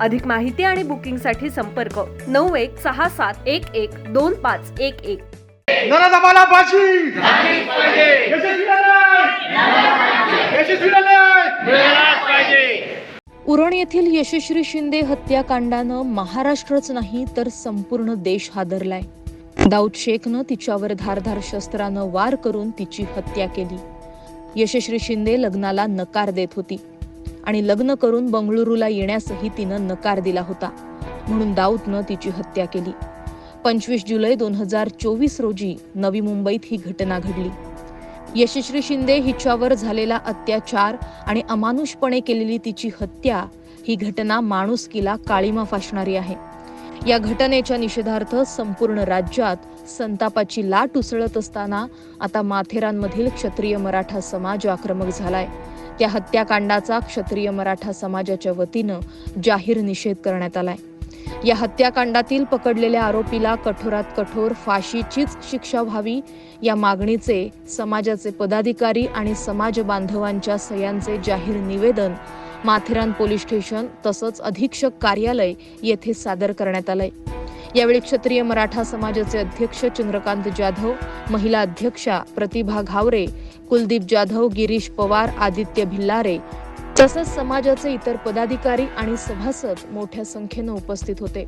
अधिक माहिती आणि बुकिंगसाठी संपर्क नऊ एक सहा सात एक एक दोन पाच एक एक यशस्वी! यशस्वी! उरण येथील यशश्री शिंदे हत्याकांडानं महाराष्ट्रच नाही तर संपूर्ण देश हादरलाय दाऊद शेखनं तिच्यावर धारधार शस्त्रानं वार करून तिची हत्या केली यशश्री शिंदे लग्नाला नकार देत होती आणि लग्न करून बंगळुरूला येण्यासही तिनं नकार दिला होता. म्हणून दाऊदनं तिची हत्या केली. पंचवीस जुलै दोन हजार चोवीस रोजी नवी मुंबईत ही घटना घडली. यशश्री शिंदे हिच्यावर झालेला अत्याचार आणि अमानुषपणे केलेली तिची हत्या ही घटना माणुसकीला काळीमा फासणारी आहे. या घटनेच्या निषेधार्थ संपूर्ण राज्यात संतापाची लाट उसळत असताना आता माथेरानमधील क्षत्रिय मराठा समाज आक्रमक झालाय. त्या हत्याकांडाचा क्षत्रिय मराठा समाजाच्या वतीनं जाहीर निषेध करण्यात आलाय. या हत्याकांडातील पकडलेल्या आरोपीला कठोरात कठोर फाशीचीच शिक्षा व्हावी या मागणीचे समाजाचे पदाधिकारी आणि समाज बांधवांच्या सह्यांचे जाहीर निवेदन माथेरान पोलीस स्टेशन तसंच अधीक्षक कार्यालय येथे सादर करण्यात आलंय. यावेळी क्षत्रिय मराठा समाजाचे अध्यक्ष चंद्रकांत जाधव महिला अध्यक्षा प्रतिभा घावरे कुलदीप जाधव गिरीश पवार आदित्य भिल्लारे तसंच समाजाचे इतर पदाधिकारी आणि सभासद मोठ्या संख्येनं उपस्थित होते.